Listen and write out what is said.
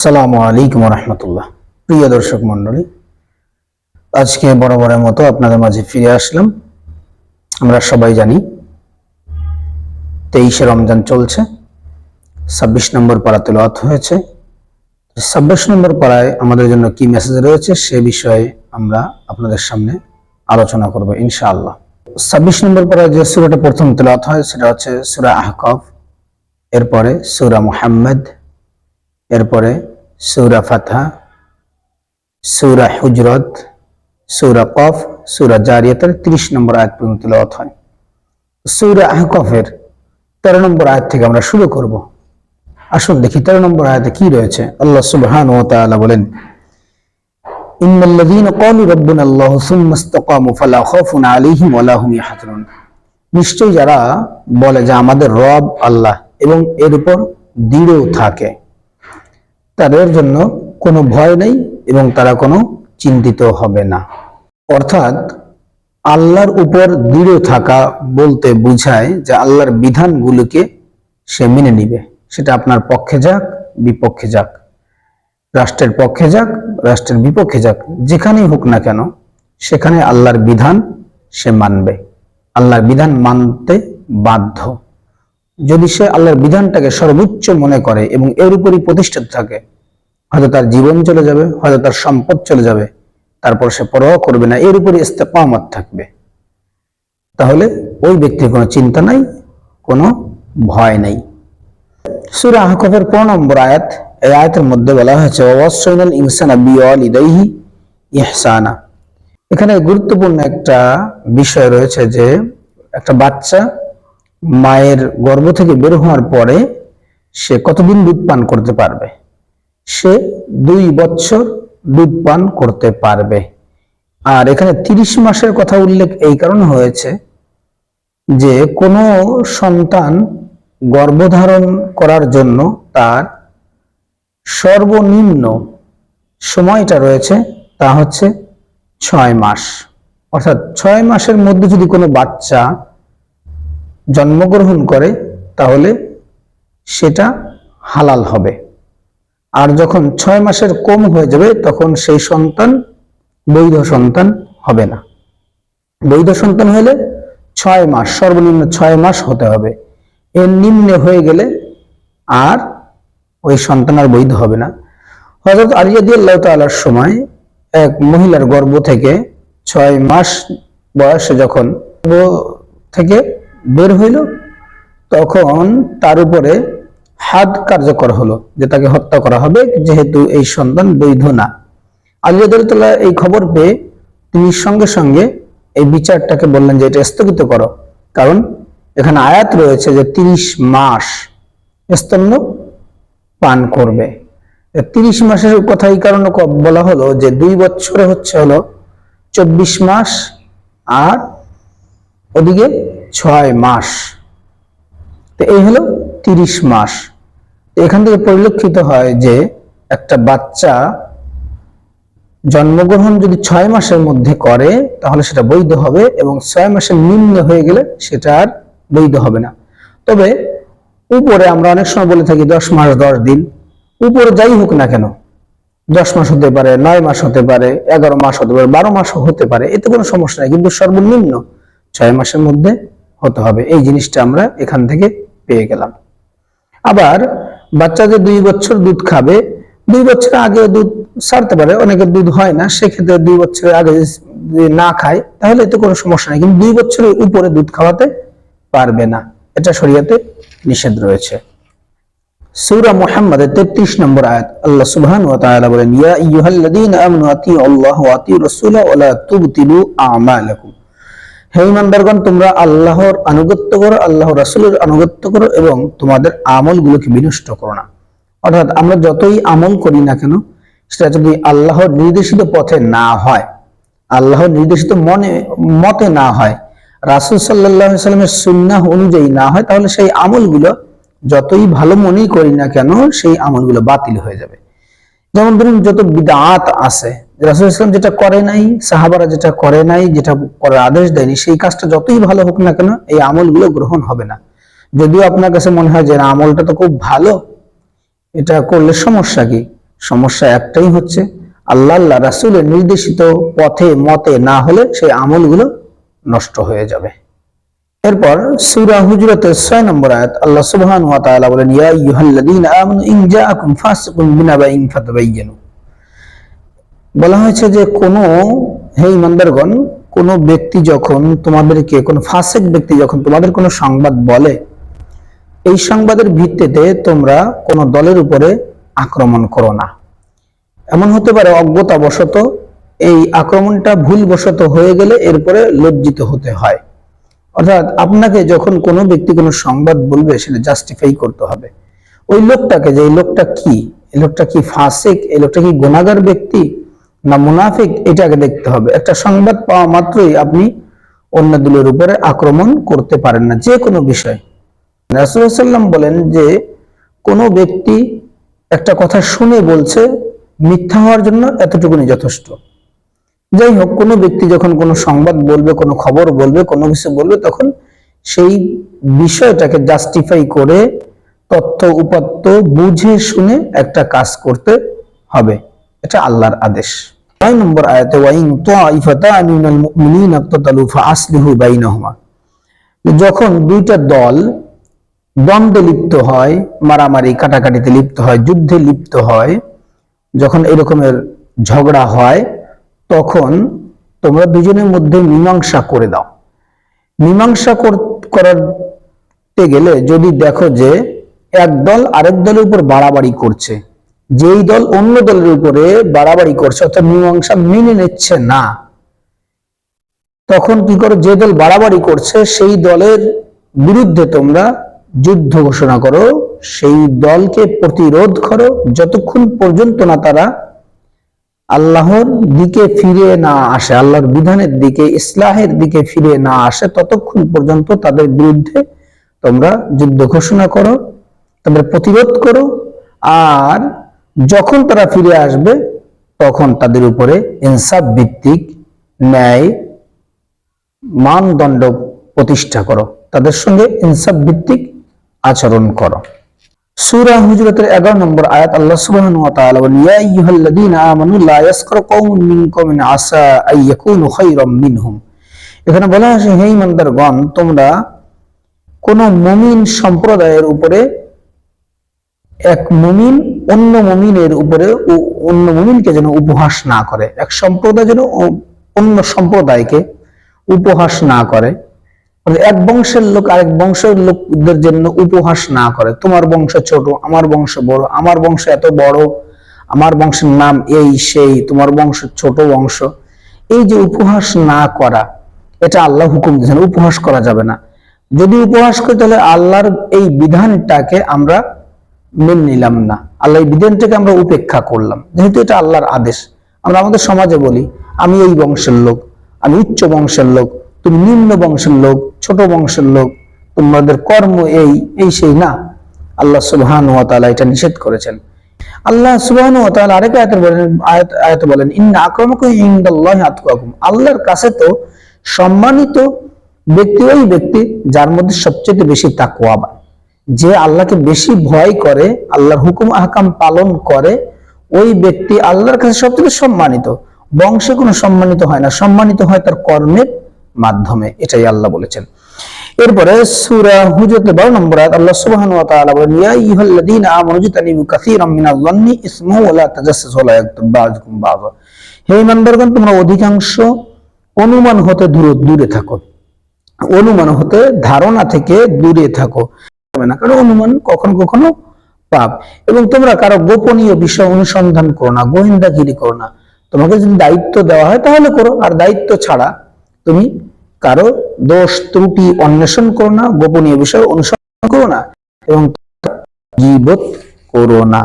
আসসালামু আলাইকুম রহমতুল্লাহ প্রিয় দর্শক মন্ডলী আজকে বরাবরের মতো আপনাদের মাঝে ফিরে আসলাম। আমরা সবাই জানি তেইশে রমজান চলছে, ছাব্বিশ নম্বর পাড়া তেলাওয়াত হয়েছে। ছাব্বিশ নম্বর পাড়ায় আমাদের জন্য কি মেসেজ রয়েছে সে বিষয়ে আমরা আপনাদের সামনে আলোচনা করব ইনশাআল্লাহ। ছাব্বিশ নম্বর পাড়ায় যে সুরাটা প্রথম তেলাওয়াত হয়, সেটা হচ্ছে সুরা আহকাফ, এরপরে সুরা মুহাম্মদ, এরপরে সৌরা ফাতহা সৌরা হুজরত সৌরা কফ সৌরা জারিয়াতের তিরিশ নম্বর আয়াত পর্যন্ত তেলাওয়াত হয় সৌরা আহকফের তেরো নম্বর আয়াত থেকে আমরা শুরু করব আসুন দেখি তেরো নম্বর আয়াতে কি রয়েছে আল্লাহ সুবহান ও তাআলা বলেন إن الذين قالوا ربنا الله ثم استقاموا فلا خوف عليهم ولا هم يحزنون নিশ্চয়ই যারা বলে যে আমাদের রব আল্লাহ এবং এর উপর দৃঢ় থাকে তাদের জন্য কোনো ভয় নেই এবং তারা কোনো চিন্তিত হবে না। অর্থাৎ আল্লাহর উপর দৃঢ় থাকা বলতে বোঝায় যে আল্লাহর বিধানগুলোকে সে মেনে নিবে। সেটা আপনার পক্ষে যাক, বিপক্ষে যাক। রাষ্ট্রের পক্ষে যাক, রাষ্ট্রের বিপক্ষে যাক, যেখানেই হোক না কেন, সেখানে আল্লাহর বিধান সে মানবে। আল্লাহর বিধান মানতে বাধ্য। যদি সে আল্লাহর বিধানটাকে সর্বোচ্চ মনে করে এবং এর উপরই প্রতিষ্ঠিত থাকে, হয়তো তার জীবন চলে যাবে, হয়তো তার সম্পদ চলে যাবে, তারপর সে পরোয়া করবে না, এর উপরে ইস্তেকামত থাকবে। তাহলে ওই ব্যক্তির কোনো চিন্তা নাই, কোনো ভয় নেই। সুরা আহকফের কোন নম্বর আয়াত, এই আয়াতের মধ্যে বলা হয়েছে অবশ্যইনাল ইনসানা বিওয়াল ইদাইহি ইহসানা। এখানে গুরুত্বপূর্ণ একটা বিষয় রয়েছে যে, একটা বাচ্চা মায়ের গর্ভ থেকে বের হওয়ার পরে সে কতদিন দুধ পান করতে পারবে? সে দুই বছর দুধ পান করতে পারবে। আর এখানে তিরিশ মাসের কথা উল্লেখ এই কারণে হয়েছে যে কোনো সন্তান গর্ভধারণ করার জন্য তার সর্বনিম্ন সময়টা রয়েছে, তা হচ্ছে ছয় মাস। অর্থাৎ ছয় মাসের মধ্যে যদি কোনো বাচ্চা জন্মগ্রহণ করে, তাহলে সেটা হালাল হবে। আর যখন ছয় মাসের কম হয়ে যাবে, তখন সেই সন্তান, বৈধ সন্তান হবে না। বৈধ সন্তান হলে ছয় মাস, সর্বনিম্ন ছয় মাস হতে হবে। এর নিম্নে হয়ে গেলে আর ওই সন্তান আর বৈধ হবে না। হজরত আলিয়াদি আল্লাহ তালার সময় এক মহিলার গর্ভ থেকে ছয় মাস বয়সে যখন থেকে বের হইল, তখন তার উপরে হাত কার্যকর হলো, যে তাকে হত্যা করা হবে, যেহেতু এই সন্তান বৈধ না। আলিয়াদুল্লাহ এই খবর পেয়ে তিনি সঙ্গে সঙ্গে এই বিচারটাকে বললেন যে, এটা স্থগিত করো। কারণ এখানে আয়াত রয়েছে যে, তিরিশ মাস স্তন্য পান করবে। তিরিশ মাসের কথা এই কারণে বলা হলো যে, দুই বছরে হচ্ছে হলো চব্বিশ মাস আর ওদিকে ছয় মাস। তো এই হলো তিরিশ মাস। এখান থেকে পরিলক্ষিত হয় যে একটা বাচ্চা জন্মগ্রহণ যদি ছয় মাসের মধ্যে করে, তাহলে সেটা বৈধ হবে এবং ছয় মাসের নিম্ন হয়ে গেলে সেটা আর বৈধ হবে না। তবে উপরে আমরা অনেক সময় বলে থাকি দশ মাস দশ দিন। উপরে যাই হোক না কেন, দশ মাস হতে পারে, নয় মাস হতে পারে, এগারো মাস হতে পারে, বারো মাস হতে পারে, এতে কোনো সমস্যা নেই। কিন্তু সর্বনিম্ন ছয় মাসের মধ্যে হতে হবে। এই জিনিসটা আমরা এখান থেকে পেয়ে গেলাম। আবার বাচ্চা যে দুই বছর দুধ খাবে। দুই বছর আগে দুধ ছাড়তে পারে, অনেকের দুধ হয় না, সেক্ষেত্রে দুই বছরের আগে যদি না খায়, তাহলে এতে কোনো সমস্যা নেই। কিন্তু দুই বছরের উপরে দুধ খাওয়াতে পারবে না। এটা শরীয়তে নিষেধ রয়েছে। সূরা মুহাম্মাদের 33 নম্বর আয়াত, আল্লাহ সুবহানাহু ওয়া তাআলা বলেন, ইয়া আইয়ুহাল্লাযীনা আমানু আতিউ আল্লাহ ওয়া আতিউ রাসূলা ওয়া লা তুবতিলু আমালাকুম। হে ইমানদারগণ, তোমরা আল্লাহর আনুগত্য করো, আল্লাহর রাসূলের আনুগত্য করো এবং তোমাদের আমলগুলোকে বিনষ্ট করো না। অর্থাৎ আমরা যতই আমল করি না কেন, সেটা যদি আল্লাহর নির্দেশিত পথে না হয়, আল্লাহর নির্দেশিত মনে, মতে না হয়, রাসূল আলাইহি সাল্লামের সুন্নাহ অনুযায়ী না হয়, তাহলে সেই আমলগুলো যতই ভালো মনেই করি না কেন, সেই আমলগুলো বাতিল হয়ে যাবে। যেমন ধরুন যত বিদাত আছে রাসুল ইসলাম যেটা করে নাই, সাহাবারা যেটা করে নাই, যেটা করার আদেশ দেয়নি, সেই কাজটা যতই ভালো হোক না কেন এই আমলগুলো গ্রহণ হবে না। যদিও আপনার কাছে মনে হয় যে আমলটা তো খুব ভালো, এটা করলে সমস্যা কি? সমস্যা একটাই হচ্ছে আল্লাহ আল্লাহ রাসূলের নির্দেশিত পথে মতে না হলে সেই আমলগুলো নষ্ট হয়ে যাবে। এরপর সূরা হুজরাতের 6 নম্বর আয়াত আল্লাহ সুবহানাহু ওয়া তাআলা বলেন, ইয়া আইয়ুহাল্লাযীনা আমানু ইন জাআকুম ফাসিকুন বিনাবাইন ফাতাবাইয়ানু বলা হয়েছে যে কোনো, হে ইমানদারগণ কোন ব্যক্তি যখন তোমাদেরকে, কোন ফাসিক ব্যক্তি যখন তোমাদের কোনো সংবাদ বলে, এই সংবাদের ভিত্তিতে তোমরা কোন দলের উপরে আক্রমণ করো না। এমন হতে পারে অজ্ঞতাবশত এই আক্রমণটা ভুলবশত হয়ে গেলে এরপরে লজ্জিত হতে হয়। অর্থাৎ আপনাকে যখন কোনো ব্যক্তি কোনো সংবাদ বলবে, সেটা জাস্টিফাই করতে হবে। ওই লোকটাকে যে, এই লোকটা কি? এই লোকটা কি ফাসিক? এই লোকটা কি গুণাগার ব্যক্তি? না মুনাফিক? এটাকে দেখতে হবে। একটা সংবাদ পাওয়া মাত্রই আপনি অন্য দলের উপরে আক্রমণ করতে পারেন না, যে কোনো বিষয়। রাসুলাম বলেন যে, কোনো ব্যক্তি একটা কথা শুনে বলছে, মিথ্যা হওয়ার জন্য এতটুকুনি যথেষ্ট। যাই হোক কোনো ব্যক্তি যখন কোনো সংবাদ বলবে, কোনো খবর বলবে, কোনো কিছু বলবে, তখন সেই বিষয়টাকে জাস্টিফাই করে তথ্য উপাত্ত বুঝে শুনে একটা কাজ করতে হবে। এটা আল্লাহর আদেশ। নয় নম্বর আয়াতে, ওয়াইন তাইফাতানি মিনাল মুমিনিনা ইকতাতালু ফাআসলিহু বাইনাহুমা। যখন দুইটা দল দ্বন্দ্বে লিপ্ত হয়, মারামারি, কাটাকাটিতে লিপ্ত হয়, যুদ্ধে লিপ্ত হয়, যখন এরকমের ঝগড়া হয় তখন তোমরা দুজনের মধ্যে মীমাংসা করে দাও। মীমাংসা কর- করতে গেলে যদি দেখো যে এক দল আরেক দলের উপর বাড়াবাড়ি করছে, যেই দল অন্য দলের উপরে বাড়াবাড়ি করছে অর্থাৎ মীমাংসা মেনে নিচ্ছে না, তখন কি করো যে দল বাড়াবাড়ি করছে সেই দলের বিরুদ্ধে তোমরা যুদ্ধ ঘোষণা করো, সেই দলকে প্রতিরোধ করো, যতক্ষণ পর্যন্ত না তারা আল্লাহর দিকে ফিরে না আসে, আল্লাহর বিধানের দিকে, ইসলাহের দিকে ফিরে না আসে, ততক্ষণ পর্যন্ত তাদের বিরুদ্ধে তোমরা যুদ্ধ ঘোষণা করো, তোমরা প্রতিরোধ করো, আর যখন তারা ফিরে আসবে, তখন তাদের উপরে ইনসাফ ভিত্তিক ন্যায় মানদণ্ড প্রতিষ্ঠা করো, তাদের সঙ্গে ইনসাফ ভিত্তিক আচরণ করো। সূরা হুজরাতের 11 নম্বর আয়াত আল্লাহ সুবহানাহু ওয়া তাআলা বলেন, ইয়া আইয়ুহাল্লাযীনা আমানু লা ইয়াসকার কওমুন মিন কওমিন আসা আই ইয়াকুনু খায়রাম মিনহুম। এখানে বলা আছে হে ইমানদারগণ, তোমরা কোন মুমিন সম্প্রদায়ের উপরে এক মুমিন অন্য মুমিনের উপরে অন্য মুমিনকে যেন উপহাস না করে, এক সম্প্রদায় যেন অন্য সম্প্রদায়কে উপহাস না করে। এক বংশের লোক আরেক বংশের লোকদের জন্য উপহাস না করে। তোমার বংশ ছোট, আমার বংশ বড়, আমার বংশ এত বড়, আমার বংশের নাম এই সেই, তোমার বংশ ছোট বংশ। এই যে উপহাস না করা, এটা আল্লাহ হুকুম দিয়েছেন, উপহাস করা যাবে না। যদি উপহাস করি তাহলে আল্লাহর এই বিধানটাকে আমরা মেনে নিলাম না। আল্লাহ এই বিধানটাকে আমরা উপেক্ষা করলাম। যেহেতু এটা আল্লাহর আদেশ, আমরা আমাদের সমাজে বলি, আমি এই বংশের লোক, আমি উচ্চ বংশের লোক তুমি নিম্ন বংশের লোক, ছোট বংশের লোক, তোমাদের কর্ম এই এই সেই না। আল্লাহ সুবহান ওয়া তাআলা এটা নিষেধ করেছেন। আল্লাহ সুবহান ওয়া তাআলা আরেক আয়াতে বলেন, আয়াত বলেন, ইন্না আক্রামাকুম ইনদাল্লাহি আতকাকুম। আল্লাহর কাছে তো সম্মানিত ব্যক্তি ওই ব্যক্তি যার মধ্যে সবচেয়ে বেশি তাকওয়াবান যে আল্লাহকে বেশি ভয় করে, আল্লাহর হুকুম আহকাম পালন করে, ওই ব্যক্তি আল্লাহর কাছে সবথেকে সম্মানিত। বংশে কোনো সম্মানিত হয় না। সম্মানিত হয় তার কর্মের মাধ্যমে, এটাই আল্লাহ বলেছেন। এরপরে সূরা হুজুরাতের 12 নম্বর আয়াত, আল্লাহ সুবহানাহু ওয়া তাআলা বলেন, ইয়া আইয়ুহাল্লাযীনা আমানু জিতানিবু কাসীরাম মিনাল ইসমু ওয়া লা ওয়া লা হে ইমানদারগণ তোমরা অধিকাংশ অনুমান হতে দূরে দূরে থাকো। অনুমান হতে ধারণা থেকে দূরে থাকো। না, কারণ অনুমান কখনো কখনো পাপ। এবং তোমরা কারও গোপনীয় বিষয় অনুসন্ধান করো না, গোয়েন্দাগিরি করো না। তোমাকে যদি দায়িত্ব দেওয়া হয়, তাহলে করো। আর দায়িত্ব ছাড়া তুমি কারও দোষ, ত্রুটি অন্বেষণ করো না, গোপনীয় বিষয় অনুসরণ করো না এবং জীবত করো না।